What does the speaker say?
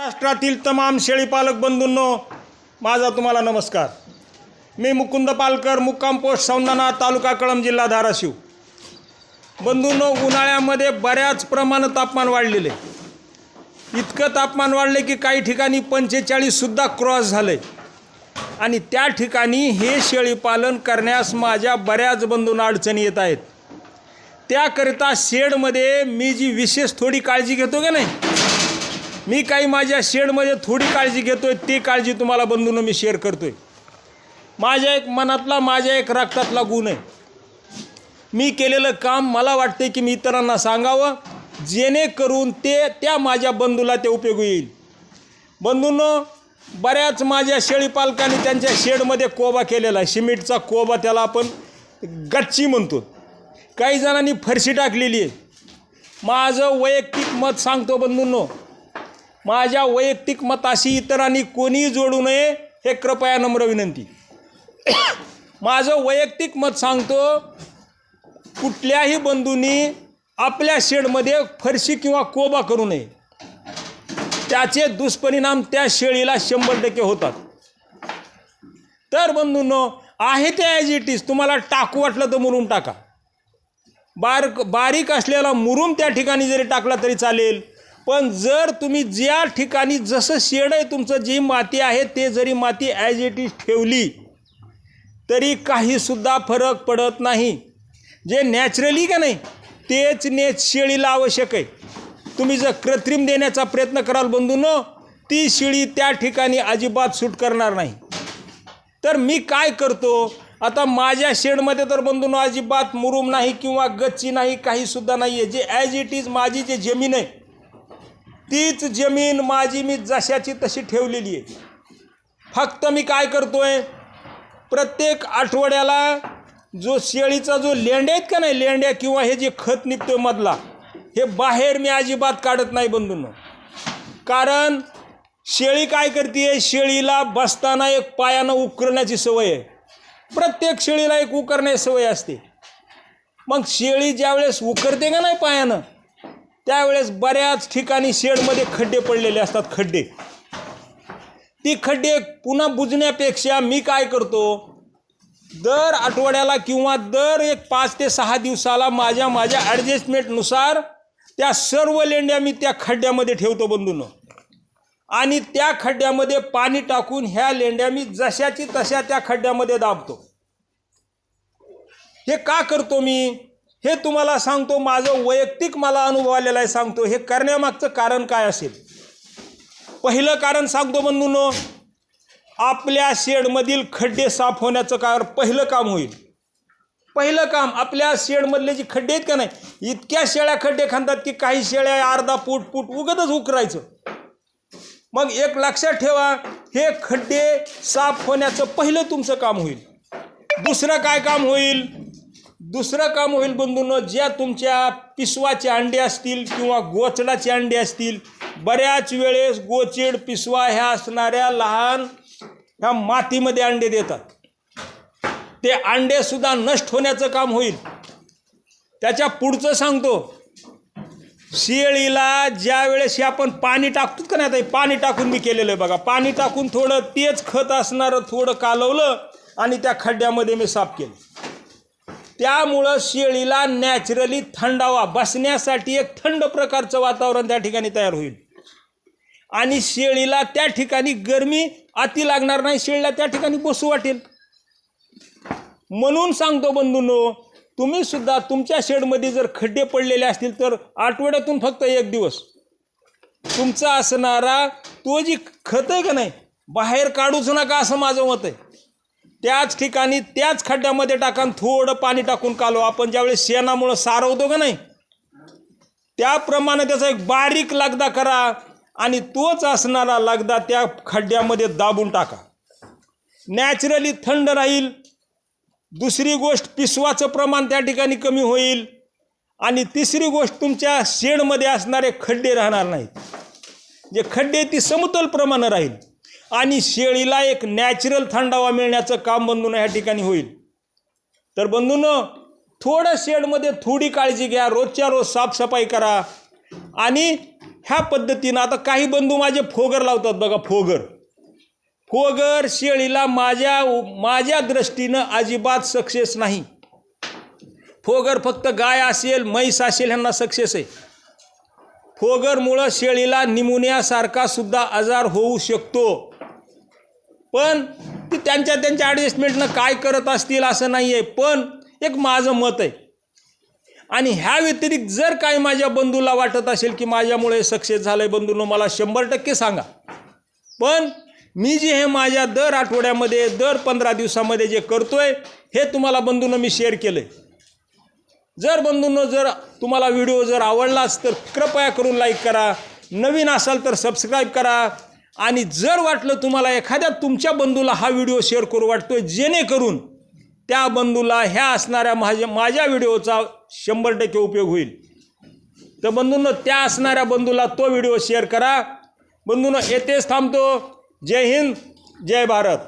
महाराष्ट्रातील तमाम शेळीपालक बंधूंनो माझा तुम्हाला नमस्कार. मी मुकुंद पालकर मुक्काम पोस्ट सौंदाना तालुका कळम जिल्हा धाराशिव. बंधूंनो उन्हाळ्यामध्ये बऱ्याच प्रमाणात तापमान वाढलेले. आहे. इतकं तापमान वाढले की काही ठिकाणी पंचेचाळीससुद्धा क्रॉस झालं. आहे आणि त्या ठिकाणी हे शेळीपालन करण्यास माझ्या बऱ्याच बंधूंना अडचणी येत आहेत. त्याकरिता शेडमध्ये मी जी विशेष थोडी काळजी घेतो का नाही मी काही माझ्या शेडमध्ये थोडी काळजी घेतो आहे ती काळजी तुम्हाला बंधूंना मी शेअर आहे माझ्या एक मनातला माझ्या एक रक्तातला गुण आहे. मी केलेलं काम मला वाटते की मी इतरांना सांगावं जेणेकरून ते त्या माझ्या बंधूला ते उपयोग येईल. बंधूंनो बऱ्याच माझ्या शेळीपालकांनी त्यांच्या शेडमध्ये कोबा केलेला आहे. सिमेंटचा कोबा त्याला आपण गच्ची म्हणतो. काही जणांनी फरशी टाकलेली आहे. माझं वैयक्तिक मत सांगतो बंधूंनो माझ्या वैयक्तिक मताशी इतरांनी कोणीही जोडू नये हे कृपया नम्र विनंती. माझं वैयक्तिक मत सांगतो कुठल्याही बंधूंनी आपल्या शेडमध्ये फरशी किंवा कोबा करू नये. त्याचे दुष्परिणाम त्या शेळीला शंभर टक्के होतात. तर बंधूंनो आहे ते ॲज इट इज तुम्हाला टाकू वाटलं तर मुरूम टाका. बार बारीक असलेला मुरूम त्या ठिकाणी जरी टाकला तरी चालेल. पण जर तुम्ही ज्या ठिकाणी जसं शेड आहे तुमचं जी माती आहे ते जरी माती ॲज इट इज ठेवली तरी काहीसुद्धा फरक पडत नाही. जे नॅचरली का नाही तेच नेच शेळीला आवश्यक आहे. तुम्ही जर कृत्रिम देण्याचा प्रयत्न कराल बंधूंनो ती शेळी त्या ठिकाणी अजिबात सूट करणार नाही. तर मी काय करतो आता माझ्या शेडमध्ये तर बंधून अजिबात मुरुम नाही किंवा गच्ची नाही काहीसुद्धा नाही आहे जे ॲज इट इज माझी जे जमीन आहे तीच जमीन माझी मी जशाची तशी ठेवलेली आहे. फक्त मी काय करतोय प्रत्येक आठवड्याला जो शेळीचा जो लेंड्या आहेत का नाही लेंड्या किंवा हे जे खत निघतोय मधला हे बाहेर मी अजिबात काढत नाही बंधून. कारण शेळी काय करते शेळीला बसताना एक पायानं उकरण्याची सवय आहे. प्रत्येक शेळीला एक उकरण्याची सवय असते. मग शेळी ज्यावेळेस उकरते का नाही पायानं त्यावेळेस बऱ्याच ठिकाणी शेडमध्ये खड्डे पडलेले असतात खड्डे. ती खड्डे पुन्हा बुजण्यापेक्षा मी काय करतो दर आठवड्याला किंवा दर एक पाच ते सहा दिवसाला माझ्या माझ्या ॲडजस्टमेंटनुसार त्या सर्व लेंड्या मी त्या खड्ड्यामध्ये ठेवतो बंधून. आणि त्या खड्ड्यामध्ये पाणी टाकून ह्या लेंड्या मी जशाची तशा त्या खड्ड्यामध्ये दाबतो. हे का करतो मी? हे तुम्हाला सांगतो माझं वैयक्तिक मला अनुभव आलेला आहे सांगतो. हे करण्यामागचं कारण काय असेल? पहिलं कारण सांगतो म्हणून आपल्या शेडमधील खड्डे साफ होण्याचं कारण पहिलं काम होईल. पहिलं काम आपल्या शेडमधले जे खड्डे आहेत का नाही इतक्या शेळ्या खड्डे खांतात की काही शेळ्या अर्धा फूट फूट उगतच उकरायचं. मग एक लक्षात ठेवा हे खड्डे साफ होण्याचं पहिलं तुमचं काम होईल. दुसरं काय काम होईल? दुसरं काम होईल बंधूंनो ज्या तुमच्या पिसवाचे अंडे असतील किंवा गोचडाचे अंडे असतील बऱ्याच वेळेस गोचिड पिसवा ह्या असणाऱ्या लहान ह्या मातीमध्ये अंडे देतात. ते अंडेसुद्धा नष्ट होण्याचं काम होईल. त्याच्या पुढचं सांगतो शेळीला ज्या वेळेस हे आपण पाणी टाकतो का नाही पाणी टाकून मी केलेलं आहे बघा. पाणी टाकून थोडं तेच खत असणारं थोडं कालवलं आणि त्या खड्ड्यामध्ये मी साफ केलं. त्यामुळं शेळीला नॅचरली थंडावा बसण्यासाठी एक थंड प्रकारचं वातावरण त्या ठिकाणी तयार होईल. आणि शेळीला त्या ठिकाणी गरमी अति लागणार नाही शेळीला त्या ठिकाणी बसू वाटेल. म्हणून सांगतो बंधूंनो तुम्ही सुद्धा तुमच्या शेडमध्ये जर खड्डे पडलेले असतील तर आठवड्यातून फक्त एक दिवस तुमचा असणारा तो जी खत आहे का नाही बाहेर काढूच नका असं माझं मत आहे. त्याच ठिकाणी त्याच खड्ड्यामध्ये टाका थोडं पाणी टाकून कालो आपण ज्यावेळेस शेणामुळं सारवतो का नाही? त्याप्रमाणे त्याचा एक बारीक लगदा करा आणि तोच असणारा लगदा त्या खड्ड्यामध्ये दाबून टाका. नॅचरली थंड राहील. दुसरी गोष्ट पिसवाचं प्रमाण त्या ठिकाणी कमी होईल आणि तिसरी गोष्ट तुमच्या शेडमध्ये असणारे खड्डे राहणार नाहीत. जे खड्डे ती समतोल प्रमाणं राहील. आणि शेळीला एक नॅचरल थंडावा मिळण्याचं काम बंधून ह्या ठिकाणी होईल. तर बंधूनं थोडं शेडमध्ये थोडी काळजी घ्या रोजच्या रोज साफसफाई करा. आणि ह्या पद्धतीनं आता काही बंधू माझे फोगर लावतात बघा फोगर. फोगर शेळीला माझ्या माझ्या दृष्टीनं अजिबात सक्सेस नाही. फोगर फक्त गाय असेल म्हैस असेल ह्यांना सक्सेस आहे. फोगरमुळं शेळीला निमोनियासारखा सुद्धा आजार होऊ शकतो. पण ते त्यांच्या त्यांच्या ॲडजस्टमेंटनं काय करत असतील असं नाही आहे पण एक माझं मत आहे. आणि ह्या व्यतिरिक्त जर काही माझ्या बंधूला वाटत असेल की माझ्यामुळे सक्सेस झालं आहे बंधूनं मला शंभर टक्के सांगा. पण मी जे हे माझ्या दर आठवड्यामध्ये दर पंधरा दिवसामध्ये जे करतोय हे तुम्हाला बंधूनं मी शेअर केलं आहे जर बंधूंनो जर तुम्हाला व्हिडिओ जर आवडलाच तर कृपया करून लाईक करा. नवीन असाल तर सबस्क्राईब करा. आणि जर वाटलं तुम्हाला एखाद्या तुमच्या बंधूला हा व्हिडिओ शेअर करू वाटतोय जेणेकरून त्या बंधूला ह्या असणाऱ्या माझ्या माझ्या व्हिडिओचा शंभर टक्के उपयोग होईल. तर बंधूंनो त्या असणाऱ्या बंधूला तो व्हिडिओ शेअर करा. बंधूंनो येथेच थांबतो. जय हिंद जय भारत.